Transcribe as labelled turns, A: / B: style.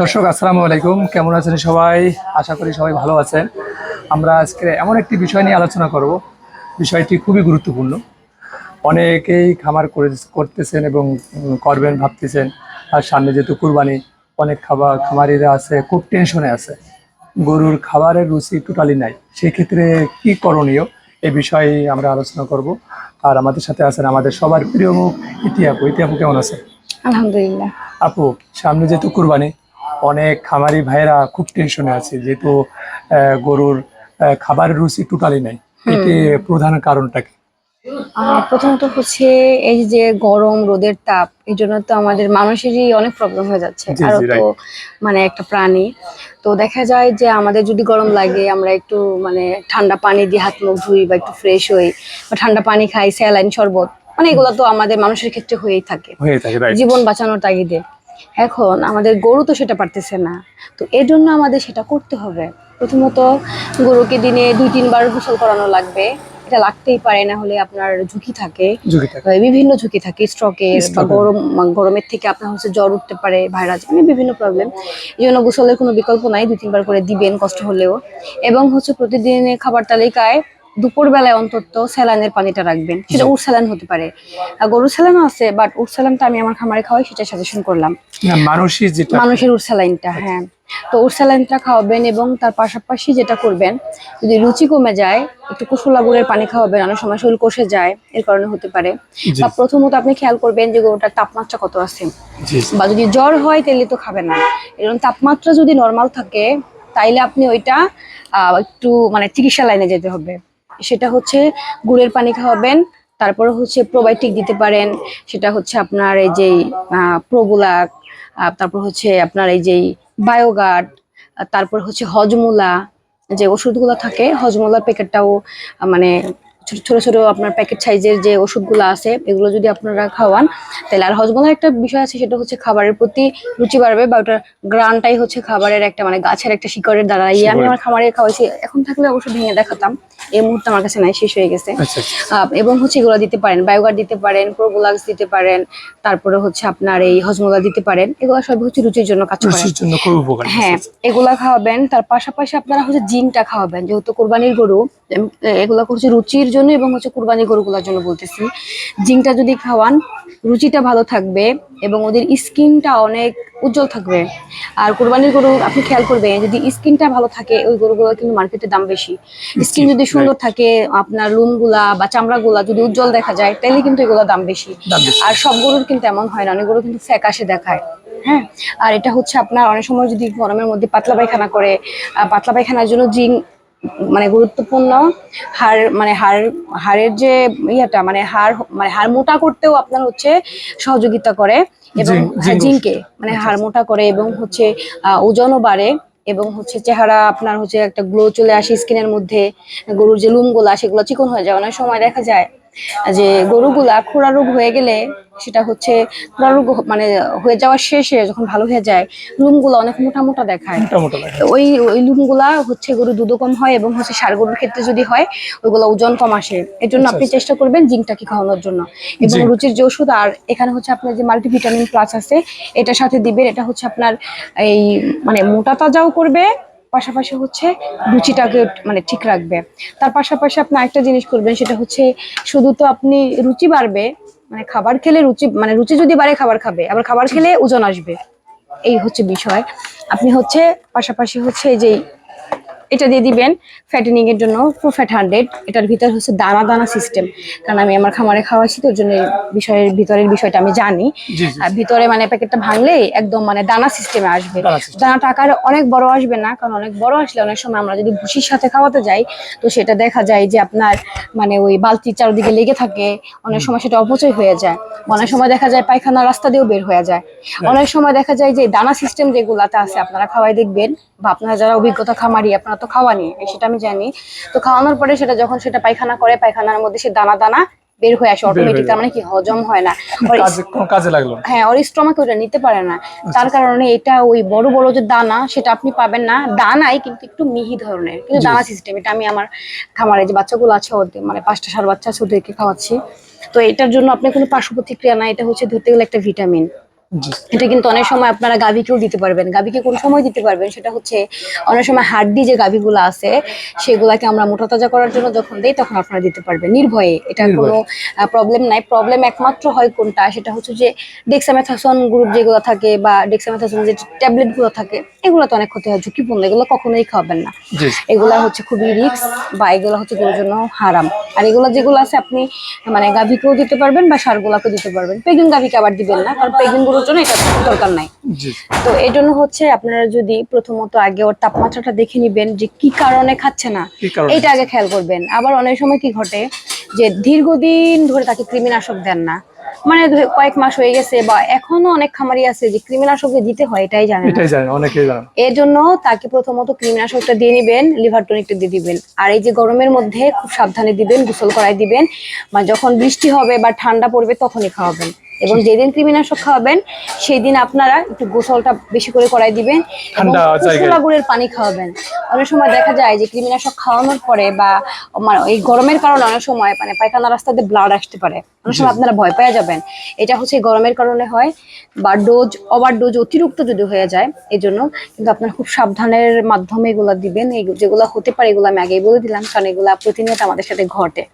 A: দর্শক, আসসালামু আলাইকুম। কেমন আছেন সবাই? আশা করি সবাই ভালো আছেন। আমরা আজকে এমন একটি বিষয় নিয়ে আলোচনা করব। বিষয়টি খুবই গুরুত্বপূর্ণ। অনেকেই খামার করে করতেছেন এবং করবেন, ভাবতেছেন, আর সামনে যেহেতু কুরবানি, অনেক খাবার খামারিরা আছে, খুব টেনশনে আছে। গরুর খাবারের রুচি টোটালি নাই। সেক্ষেত্রে কি করণীয়? এ বিষয়ে আমরা আলোচনা করব। আর আমাদের সাথে আছেন আমাদের সবার প্রিয় মুখ ইতিহাপু। ইতিহাপু, কেমন আছে
B: আলহামদুলিল্লাহ।
A: আপু সামনে যেহেতু কুরবানি অনেক খামারি ভাইয়েরা খুব টেনশনে আছে যেহেতু গরুর খাবারের রুচি টোটালি নাই। এতে প্রধান কারণটা কি?
B: প্রথমত হচ্ছে এই যে গরম রোদের তাপ এই জন্য তো আমাদের মানুষেরই অনেক প্রবলেম হয়ে যাচ্ছে।
A: আরও
B: তো মানে একটা প্রাণী। তো দেখা যায় যে আমাদের যদি গরম লাগে আমরা একটু মানে ঠান্ডা পানি দিয়ে হাত মুখ ধুই বা একটু ফ্রেশ হই বা ঠান্ডা পানি খাই স্যালাইন শরবত মানে এগুলো তো আমাদের মানুষের ক্ষেত্রে হয়েই থাকে। জীবন বাঁচানোর তাগিদে। এখন আমাদের গরু তো সেটা পারতেছে না। তো এর জন্য আমাদের সেটা করতে হবে। প্রথমত গরুকে দিনে দুই তিনবার গোসল করানো লাগবে। এটা লাগতেই পারে না হলে আপনার ঝুঁকি থাকে। বিভিন্ন ঝুঁকি থাকে স্ট্রোকের বা গরম গরমের থেকে আপনার হচ্ছে জ্বর উঠতে পারে ভাইরাস মানে বিভিন্ন প্রবলেম এই জন্য গোসলের কোনো বিকল্প নাই দুই তিনবার করে দিবেন কষ্ট হলেও। এবং হচ্ছে প্রতিদিনের খাবার তালিকায় দুপুর বেলায় অন্তত স্যালাইনের পানিটা রাখবেন। সেটা উট স্যালাইন হতে পারে। আর গরুর স্যালাইনও আছে বাট উট স্যালাইনটা আমি আমার খামারে খাওয়াই সেটা সাজেশন করলাম।
A: যেটা
B: মানুষের উট স্যালাইনটা হ্যাঁ। তো উট স্যালাইনটা খাওয়াবেন এবং তার পাশাপাশি যেটা করবেন যদি রুচি কমে যায় একটু কুসুলা গুড়ের পানি খাওয়াবেন অনেক সময় শরীর কষে যায় এর কারণে হতে পারে। বা প্রথমত আপনি খেয়াল করবেন যে গরুটার তাপমাত্রা কত আছে। বা যদি জ্বর হয় তাহলে তো খাবে না। এরকম তাপমাত্রা যদি নর্মাল থাকে তাইলে আপনি ওইটা আহ, একটু মানে চিকিৎসা লাইনে যেতে হবে। সেটা হচ্ছে গুড়ের পানি খাওয়াবেন, তারপরে হচ্ছে প্রোবায়োটিক দিতে পারেন, সেটা হচ্ছে আপনার এই যে প্রোগুলাক তারপর হচ্ছে আপনার এই যে বায়োগার্ড তারপর হচ্ছে হজমুলা, যে ওষুধগুলো থাকে, হজমুলার প্যাকেটটাও মানে ছোট ছোট আপনার প্যাকেট সাইজের যে ওষুধগুলো আছে এগুলো যদি আপনারা খাওয়ান তাহলে আর হজমলার একটা বিষয় আছে সেটা হচ্ছে খাবারের প্রতি রুচি বাড়বে বা ওটার গ্রানটাই হচ্ছে খাবারের একটা মানে গাছের একটা শিকড়ের দ্বারা। ইয়ে আমি আমার খামারে খাওয়াইছি এখন থাকলে অবশ্য ভেঙে দেখাতাম এই মুহূর্তে আমার কাছে নাই শেষ হয়ে গেছে।
A: আচ্ছা আচ্ছা।
B: এবং হচ্ছে এগুলো দিতে পারেন বায়োগার দিতে পারেন প্রোগুলাক্স দিতে পারেন তারপরে হচ্ছে আপনার এই হজমলা দিতে পারেন এগুলো সব হচ্ছে রুচির জন্য কাজ করে। হ্যাঁ এগুলা খাওয়াবেন তার পাশাপাশি আপনারা হচ্ছে জিনটা খাওয়াবেন যেহেতু কোরবানির গরু এগুলা হচ্ছে রুচির জন্য এবং হচ্ছে কুরবানি গরুগুলোর জন্য বলতেছি। জিনটা যদি খাওয়ান রুচিটা ভালো থাকবে এবং ওদের স্কিনটা অনেক উজ্জ্বল থাকবে। আর কোরবানির গরু আপনি খেয়াল করবেন যদি স্কিনটা ভালো থাকে ওই গরুগুলো কিন্তু মার্কেটে দাম বেশি। স্কিন যদি সুন্দর থাকে আপনার লুমগুলা বা চামড়াগুলা যদি উজ্জ্বল দেখা যায় তাহলে কিন্তু এগুলো দাম বেশি। আর সব গরুর কিন্তু এমন হয় না অনেক গরু কিন্তু ফ্যাকাশে দেখায়। হ্যাঁ? আর এটা হচ্ছে আপনার অনেক সময় যদি গরমের মধ্যে পাতলা পায়খানা করে পাতলা পায়খানার জন্য জিং মানে গুরুত্বপূর্ণ হার মানে হার হারের যে ইয়েটা মানে হার মানে হাড় মোটা করতেও আপনার হচ্ছে সহযোগিতা করে এবং
A: জিঙ্ক-
B: হ্যাঁ, মানে হাড় মোটা করে এবং হচ্ছে আহ, ওজনও বাড়ে এবং হচ্ছে চেহারা আপনার হচ্ছে একটা গ্লো চলে আসে স্কিনের মধ্যে গরুর যে লুমগুলা সেগুলো চিকন হয়ে যায় অনেক সময় দেখা যায় যে গরুগুলা খোড়া রোগ হয়ে গেলে সেটা হচ্ছে খোড়া রোগ মানে হয়ে যাওয়ার শেষে যখন ভালো হয়ে যায় লুমগুলো অনেক মোটা মোটা দেখায়। ওই ওই লুমগুলা হচ্ছে গরু দুধও কম হয় এবং হচ্ছে সার গরুর ক্ষেত্রে যদি হয় ওইগুলো ওজন কম আসে। এর জন্য আপনি চেষ্টা করবেন জিঙ্কটাকে খাওয়ানোর জন্য। এবং রুচির যে ওষুধ আর এখানে হচ্ছে আপনার যে মাল্টিভিটামিন প্লাস আছে এটার সাথে দিবেন এটা হচ্ছে আপনার এই মানে মোটা তাজাও করবে পাশাপাশি হচ্ছে রুচিটাকে মানে ঠিক রাখবে। তার পাশাপাশি আপনি আরেকটা জিনিস করবেন, সেটা হচ্ছে শুধু তো আপনি রুচি বাড়বে মানে খাবার খেলে রুচি মানে রুচি যদি বাড়ে, খাবার খাবে। আবার খাবার খেলে ওজন আসবে। এই হচ্ছে বিষয়। আপনি হচ্ছে পাশাপাশি হচ্ছে যে এটা দিয়ে দিবেন ফ্যাটেনিং এর জন্য প্রোফ্যাট হান্ড্রেড এটার ভিতর হচ্ছে দানা দানা সিস্টেম কারণ আমি আমার খামারে খাওয়াচ্ছি তো ওর জন্য বিষয়ের ভিতরের বিষয়টা আমি জানি। আর ভিতরে মানে প্যাকেটটা ভাঙলে একদম মানে দানা সিস্টেমে আসবে।
A: দানা।
B: দানাটা আকারে অনেক বড় আসবে না কারণ অনেক বড় আসলে অনেক সময় আমরা যদি ভুসির সাথে খাওয়াতে যাই তো সেটা দেখা যায় যে আপনার মানে ওই বালতির চারদিকে লেগে থাকে অনেক সময় সেটা অপচয় হয়ে যায়। অনেক সময় দেখা যায় পায়খানা রাস্তা দিয়েও বের হয়ে যায়। অনেক সময় দেখা যায় যে দানা সিস্টেম যেগুলাতে আছে আপনারা খাওয়াই দেখবেন বা আপনারা যারা অভিজ্ঞতা খামারি আপনারা তো খাওয়ানি সেটা আমি জানি। তো খাওয়ানোর পরে সেটা যখন সেটা পায়খানা করে পায়খানার মধ্যে সে দানা দানা বের হয়ে আসে অটোমেটিক। তার মানে কি হজম হয় না।
A: কাজে লাগল
B: হ্যাঁ ওর স্টমাকে ওটা নিতে পারে না। তার কারণে এটা ওই বড় বড় যে দানা সেটা আপনি পাবেন না। দানাই কিন্তু একটু মিহি ধরনের কিন্তু দানা সিস্টেম এটা আমি আমার খামারে যে বাচ্চাগুলো আছে ওদের মানে পাঁচটা সার বাচ্চা আছে ওদেরকে খাওয়াচ্ছি। তো এটার জন্য আপনার কোনো পার্শ্ব প্রতিক্রিয়া নাই এটা হচ্ছে ধরতে গেলে একটা ভিটামিন এটা কিন্তু অনেক সময় আপনারা গাভীকেও দিতে পারবেন। গাভীকে কোন সময় দিতে পারবেন? সেটা হচ্ছে অনেক সময় হাড্ডি যে গাভীগুলো আছে সেগুলাকে আমরা মোটা তাজা করার জন্য যখন দেই তখন আপনারা দিতে পারবেন। নির্ভয়ে। এটা কোনো প্রবলেম নাই। প্রবলেম একমাত্র হয় কোনটা? সেটা হচ্ছে যে ডেক্সামেথাসন গ্রুপ যেগুলো থাকে বা ডেক্সামেথাসন যে ট্যাবলেটগুলো থাকে এগুলো তো অনেক ক্ষতি হয়। ঝুঁকিপূর্ণ। এগুলো কখনোই খাবেন না। এগুলো হচ্ছে খুবই রিস্ক বা এগুলো হচ্ছে গরুর জন্য হারাম। আর এগুলো যেগুলো আছে আপনি মানে গাভীকেও দিতে পারবেন বা সারগুলাকেও দিতে পারবেন। পেগুন গাভীকে আবার দিবেন না কারণ পেগুন গরুর জন্য এটা দরকার নাই। তো এই জন্য হচ্ছে আপনারা যদি প্রথমত আগে ওর তাপমাত্রাটা দেখে নিবেন যে কি কারণে খাচ্ছে না এইটা আগে খেয়াল করবেন। আবার অনেক সময় কি ঘটে যে দীর্ঘদিন ধরে তাকে কৃমিনাশক দেন না। মানে কয়েক মাস হয়ে গেছে বা এখনও অনেক খামারি আছে যে কৃমিনাশক দিতে হয় এটাই জানে না।
A: এটাই জানেন অনেকেই জানেন
B: এর জন্য তাকে প্রথমত কৃমিনাশকটা দিয়ে নিবেন লিভার টনিকটা দিয়ে দিবেন। আর এই যে গরমের মধ্যে খুব সাবধানে দিবেন গোসল করাই দিবেন। মানে যখন বৃষ্টি হবে বা ঠান্ডা পড়বে তখনই খাওয়াবেন। এবং যেদিন কৃমিনাশক খাওয়াবেন সেই দিন আপনারা একটু গোসলটা বেশি করে করাই দিবেন গুড়ের পানি খাওয়াবেন। অনেক সময় দেখা যায় যে কৃমিনাশক খাওয়ানোর পরে বা মানে এই গরমের কারণে অনেক সময় মানে পায়খানা রাস্তাতে ব্লাড আসতে পারে। অনেক সময় আপনারা ভয় পেয়ে যাবেন। এটা হচ্ছে গরমের কারণে হয় বা ডোজ ওভার ডোজ অতিরিক্ত যদি হয়ে যায় এই জন্য কিন্তু আপনারা খুব সাবধানের মাধ্যমে এগুলা দিবেন। এই যেগুলো হতে পারে এগুলো আমি আগেই বলে দিলাম কারণ এগুলা প্রতিনিয়ত আমাদের সাথে ঘটে।